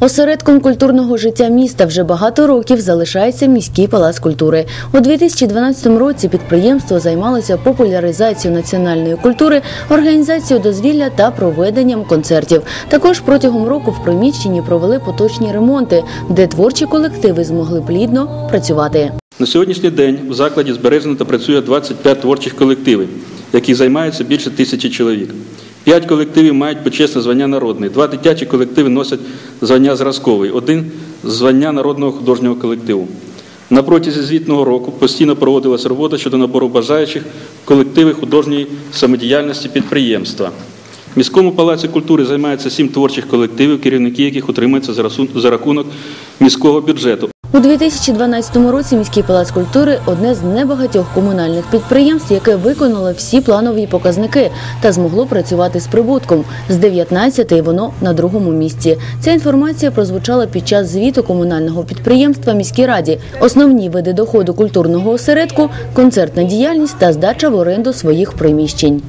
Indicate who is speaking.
Speaker 1: Осередком культурного життя міста вже багато років залишається міський палац культури. У 2012 році підприємство займалося популяризацією національної культури, організацією дозвілля та проведенням концертів. Також протягом року в приміщенні провели поточні ремонти, де творчі колективи змогли плідно працювати.
Speaker 2: На сьогоднішній день у закладі збережено та працює 25 творчих колективів, які займаються більше тисячі чоловік. П'ять колективів мають почесне звання народний, два дитячі колективи носять звання зразковий, один звання народного художнього колективу. На протязі звітного року постійно проводилася робота щодо набору бажаючих колективи художньої самодіяльності підприємства. В міському палаці культури займаються сім творчих колективів, керівники яких утримуються за рахунок міського бюджету.
Speaker 1: У 2012 році міський палац культури одне з небагатьох комунальних підприємств, яке виконало всі планові показники та змогло працювати з прибутком. З 19 воно на другому місці. Ця інформація прозвучала під час звіту комунального підприємства міській раді. Основні види доходу культурного осередку концертна діяльність та здача в оренду своїх приміщень.